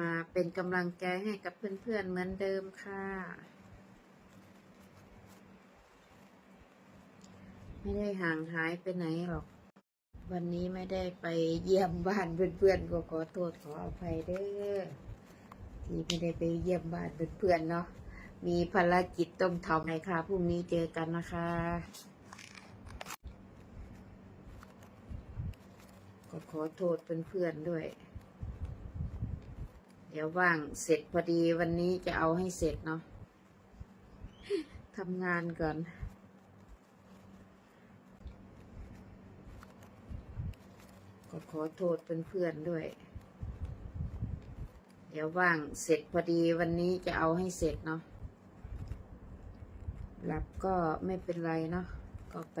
มาเป็นกำลังใจให้กับเพื่อนๆเหมือนเดิมค่ะ ไม่ได้ห่างหายไปไหนหรอก วันนี้ไม่ได้ไปเยี่ยมบ้านเพื่อนๆก็ขอโทษขออภัยเด้อที่ไม่ได้ไปเยี่ยมบ้านเพื่อนๆเนาะมีภารกิจต้องทำไงค่ะพรุ่งนี้เจอกันนะคะก็ขอโทษเพื่อนๆด้วย เดี๋ยวว่างเสร็จพอดีวันนี้จะเอาให้เสร็จเนาะทำงานก่อน ก็ขอโทษเพื่อนๆด้วย เดี๋ยวว่างเสร็จพอดีวันนี้จะเอาให้เสร็จเนาะหลับก็ไม่เป็นไรเนาะก็ไป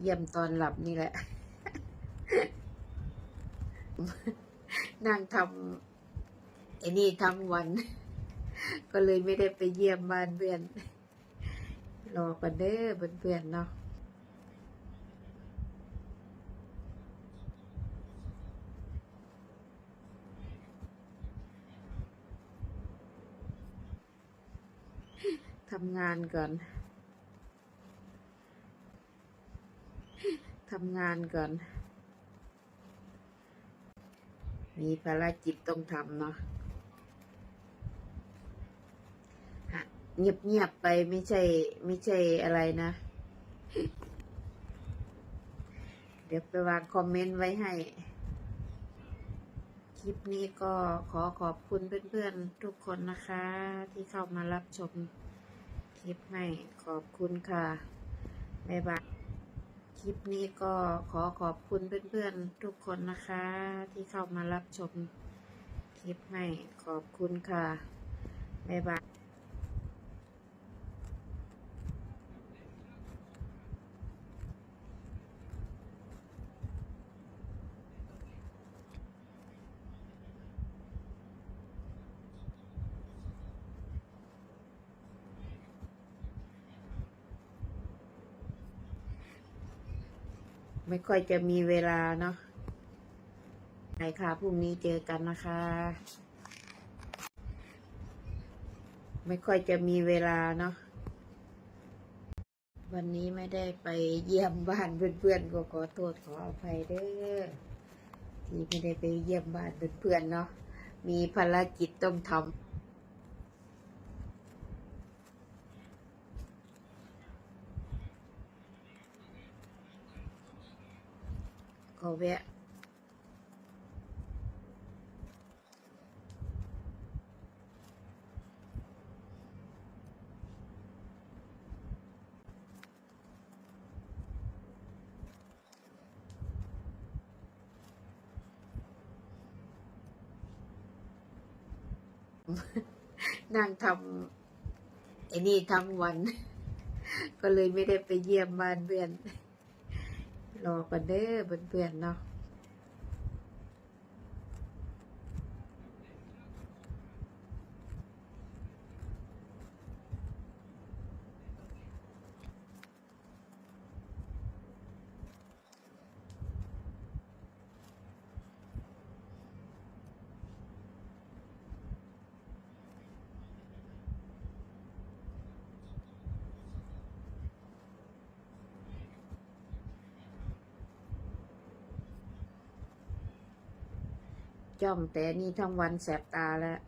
เยี่ยมตอนหลับนี่แหละ นั่งทำไอ้นี่ทั้งวัน ก็เลยไม่ได้ไปเยี่ยมบ้านเพื่อน รอกันเด้อเพื่อนๆเนาะทำงานก่อน ทำงานก่อน มีภารกิจต้องทำเนาะฮะเงียบๆไปไม่ใช่ ไม่ใช่อะไรนะ เดี๋ยวไปวางคอมเมนต์ไว้ให้ คลิปนี้ก็ขอขอบคุณเพื่อนๆ ทุกคนนะคะ ที่เข้ามารับชมคลิปให้ขอบคุณค่ะ บ๊ายบาย คลิปนี้ก็ขอขอบคุณเพื่อนๆทุกคนนะคะ ที่เข้ามารับชมคลิปให้ขอบคุณค่ะ บ๊ายบาย ไม่ค่อยจะมีเวลาเนาะไหนค่ะพรุ่งนี้เจอกันนะคะ ไม่ค่อยจะมีเวลาเนาะวันนี้ไม่ได้ไปเยี่ยมบ้านเพื่อนๆก็ขอโทษขออภัยเด้อที่ไม่ได้ไปเยี่ยมบ้านเพื่อนๆเนาะมีภารกิจต้องทำ ก็แวะ นั่งทำไอ้นี่ทั้งวัน ก็เลยไม่ได้ไปเยี่ยมบ้านเพื่อน รอกันเด้อเพื่อนๆเนาะ จ้องแต่นี่ทั้งวันแสบตาแล้ว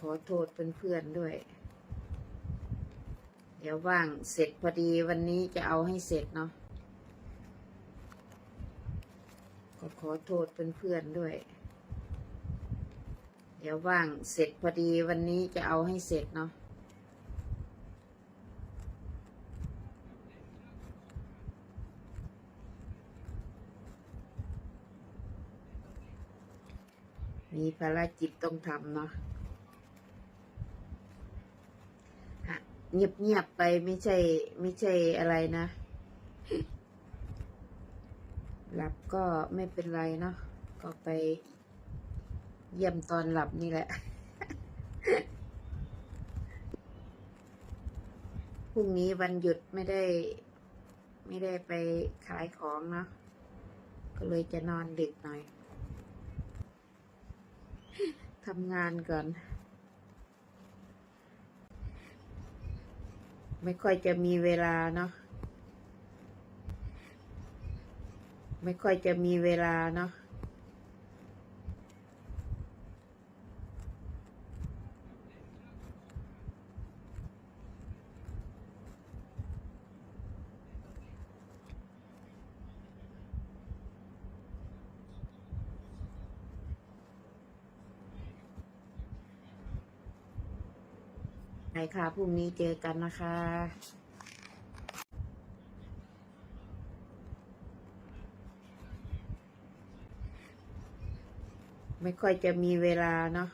ขอโทษเพื่อนๆด้วย เดี๋ยวว่างเสร็จพอดีวันนี้จะเอาให้เสร็จเนาะก็ขอโทษเพื่อนๆด้วย เดี๋ยวว่างเสร็จพอดีวันนี้จะเอาให้เสร็จเนาะมีภารกิจต้องทำเนาะ เงียบๆไปไม่ใช่ ไม่ใช่อะไรนะ หลับก็ไม่เป็นไรเนาะก็ไปเยี่ยมตอนหลับนี่แหละ พรุ่งนี้วันหยุดไม่ได้ ไม่ได้ไปขายของเนาะก็เลยจะนอนดึกหน่อยทำงานก่อน ไม่ค่อยจะมีเวลาเนาะ ไม่ค่อยจะมีเวลาเนาะ ค่ะ พรุ่งนี้เจอกันนะคะไม่ค่อยจะมีเวลาเนาะ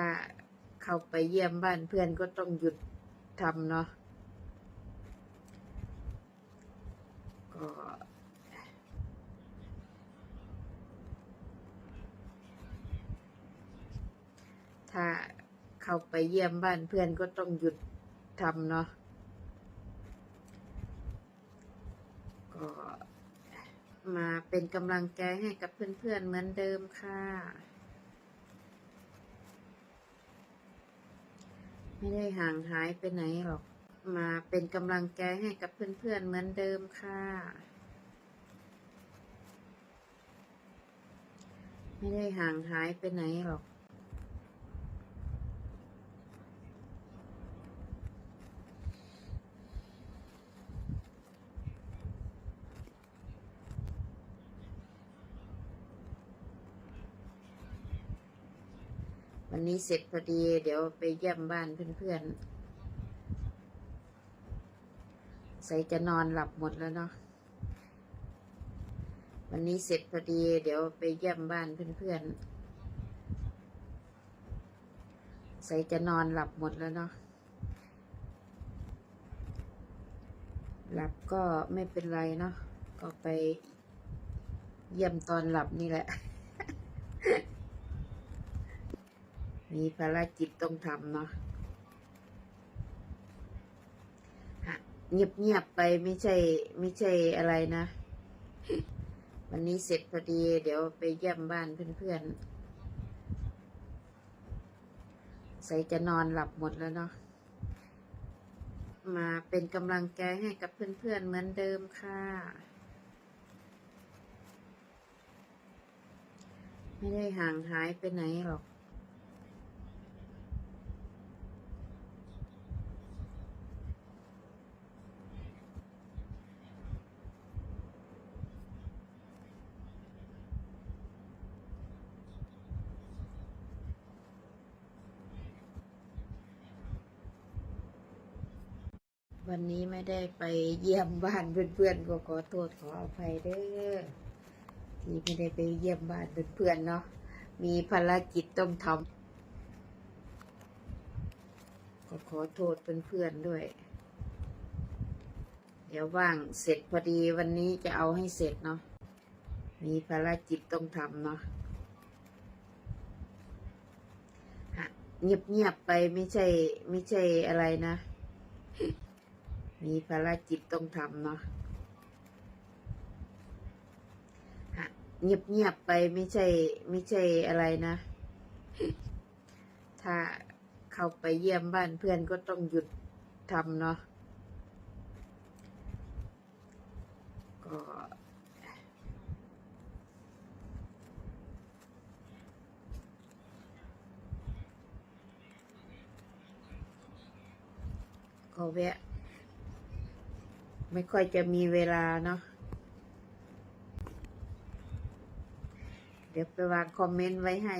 ถ้าเข้าไปเยี่ยมบ้านเพื่อนก็ต้องหยุดทำเนาะก็ถ้าเข้าไปเยี่ยมบ้านเพื่อนก็ต้องหยุดทำเนาะก็มาเป็นกำลังใจให้กับเพื่อนๆเหมือนเดิมค่ะ ไม่ได้ห่างหายไปไหนหรอก มาเป็นกำลังใจให้กับเพื่อนๆเหมือนเดิมค่ะ ไม่ได้ห่างหายไปไหนหรอก วันนี้เสร็จพอดี เดี๋ยวไปเยี่ยมบ้านเพื่อนๆ ใส่จะนอนหลับหมดแล้วเนาะ วันนี้เสร็จพอดี เดี๋ยวไปเยี่ยมบ้านเพื่อนๆ ใส่จะนอนหลับหมดแล้วเนาะ หลับก็ไม่เป็นไรเนาะ ก็ไปเยี่ยมตอนหลับนี่แหละ มีภารกิจต้องทำเนาะฮะเงียบๆไปไม่ใช่ ไม่ใช่อะไรนะ วันนี้เสร็จพอดี เดี๋ยวไปเยี่ยมบ้านเพื่อนๆใส่จะนอนหลับหมดแล้วเนาะมาเป็นกำลังใจให้กับเพื่อนๆ เหมือนเดิมค่ะ ไม่ได้ห่างหายไปไหนหรอก วันนี้ไม่ได้ไปเยี่ยมบ้านเพื่อนๆก็ขอโทษขออภัยเด้อที่ไม่ได้ไปเยี่ยมบ้านเพื่อนๆเนาะมีภารกิจต้องทำก็ขอโทษเพื่อนๆด้วย เดี๋ยวว่างเสร็จพอดีวันนี้จะเอาให้เสร็จเนาะมีภารกิจต้องทำเนาะฮะเงียบๆไปไม่ใช่ไม่ใช่อะไรนะ มีภารกิจต้องทำเนาะฮะเงียบๆไปไม่ใช่ ไม่ใช่อะไรนะ ถ้าเข้าไปเยี่ยมบ้านเพื่อนก็ต้องหยุดทำเนาะก็ก็แวะ ไม่ค่อยจะมีเวลาเนาะ เดี๋ยวไปวางคอมเมนต์ไว้ให้